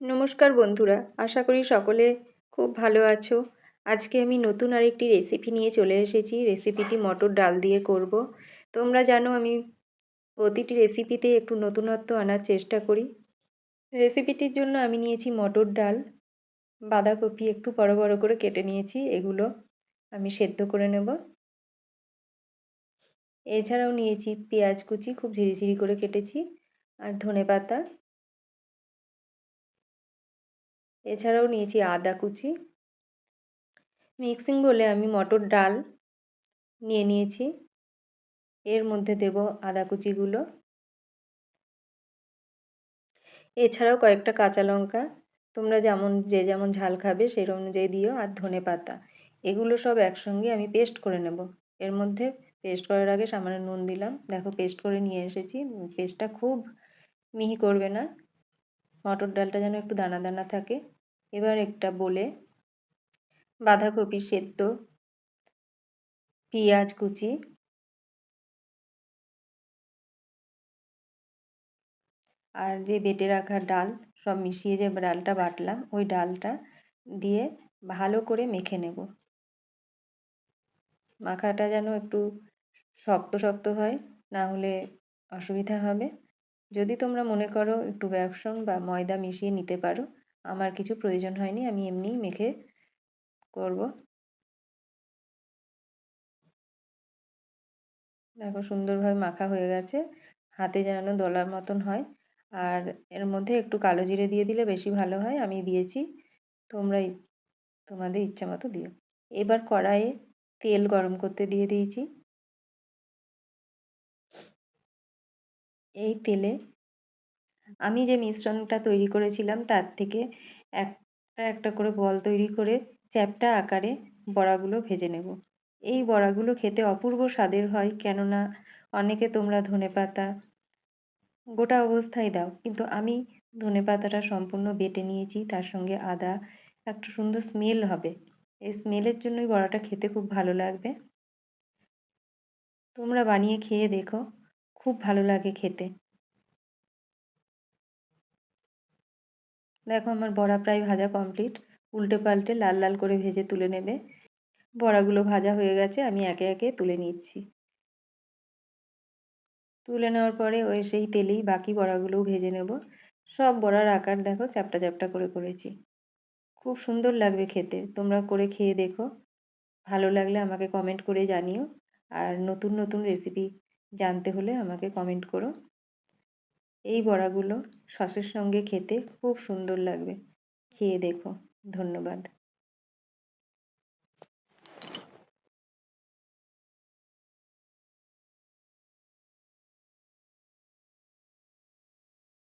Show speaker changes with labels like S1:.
S1: নমস্কার বন্ধুরা, আশা করি সকলে খুব ভালো আছো। আজকে আমি নতুন আরেকটি রেসিপি নিয়ে চলে এসেছি। রেসিপিটি মটর ডাল দিয়ে করব। তোমরা জানো আমি প্রতিটি রেসিপিতে একটু নতুনত্ব আনার চেষ্টা করি। রেসিপিটির জন্য আমি নিয়েছি মটর ডাল। বাঁধাকপি একটু বড় বড় করে কেটে নিয়েছি, এগুলো আমি সেদ্ধ করে নেব। এছাড়াও নিয়েছি পেঁয়াজ কুচি, খুব ঝিরিঝিরি করে কেটেছি। আর ধনে পাতা এছাড়াও নিয়েছি আদা কুচি। মিক্সিং বলে আমি মটর ডাল নিয়ে নিয়েছি। এর মধ্যে দেব আদা কুচিগুলো। এছাড়াও কয়েকটা কাঁচা লঙ্কা। তোমরা যেমন, যে যেমন ঝাল খাবে সেই অনুযায়ী দিও আর ধনে পাতা। এগুলো সব একসঙ্গে আমি পেস্ট করে নেব। এর মধ্যে পেস্ট করার আগে সামান্য নুন দিলাম। দেখো পেস্ট করে নিয়ে এসেছি। পেস্টটা খুব মিহি করবে না। মটর ডালটা যেন একটু দানা দানা থাকে। এবার একটা বলে, বাঁধাকপি সেদ্ধ, পেঁয়াজ কুচি, আর যে বেটে রাখা ডাল, সব মিশিয়ে যে ডালটা বাটলাম, ওই ডালটা দিয়ে ভালো করে মেখে নেব। মাখাটা যেন একটু শক্ত শক্ত হয়, না হলে অসুবিধা হবে। যদি তোমরা মনে করো একটু বেসন বা ময়দা মিশিয়ে নিতে পারো আমার কিছু প্রয়োজন হয়নি, আমি এমনিই মেখে করব। দেখো সুন্দরভাবে মাখা হয়ে গেছে, হাতে যেন দলার মতন হয়। আর এর মধ্যে একটু কালো জিরে দিয়ে দিলে বেশি ভালো হয়, আমি দিয়েছি তোমরা তোমাদের ইচ্ছা মতো দিও। এবার কড়াইয়ে তেল গরম করতে দিয়ে দিয়েছি। এই তেলে আমি যে মিশ্রণটা তৈরি করেছিলাম, তার থেকে একটা একটা করে বল তৈরি করে চ্যাপ্টা আকারে বড়াগুলো ভেজে নেব। এই বড়াগুলো খেতে অপূর্ব স্বাদের হয়, কেননা অনেকে তোমরা ধনে পাতা গোটা অবস্থায় দাও, কিন্তু আমি ধনে পাতাটা সম্পূর্ণ বেটে নিয়েছি, তার সঙ্গে আদা, একটা সুন্দর স্মেল হবে। এই স্মেলের জন্যই বড়াটা খেতে খুব ভালো লাগবে। তোমরা বানিয়ে খেয়ে দেখো, খুব ভালো লাগে খেতে। দেখো আমার বড়া প্রায় ভাজা কমপ্লিট উল্টে পাল্টে লাল লাল করে ভেজে তুলে নেবে। বড়াগুলো ভাজা হয়ে গেছে, আমি একে একে তুলে নিচ্ছি। তুলে নেওয়ার পরে ওই সেই তেলেই বাকি বড়াগুলোও ভেজে নেব। সব বড়ার আকার দেখো, চ্যাপটা চ্যাপটা করে করেছি। খুব সুন্দর লাগবে খেতে, তোমরা করে খেয়ে দেখো। ভালো লাগলে আমাকে কমেন্ট করে জানিও। আর নতুন নতুন রেসিপি জানতে হলে আমাকে কমেন্ট করো। এই বড়াগুলো সসের সঙ্গে খেতে খুব সুন্দর লাগবে। খেয়ে দেখো। ধন্যবাদ।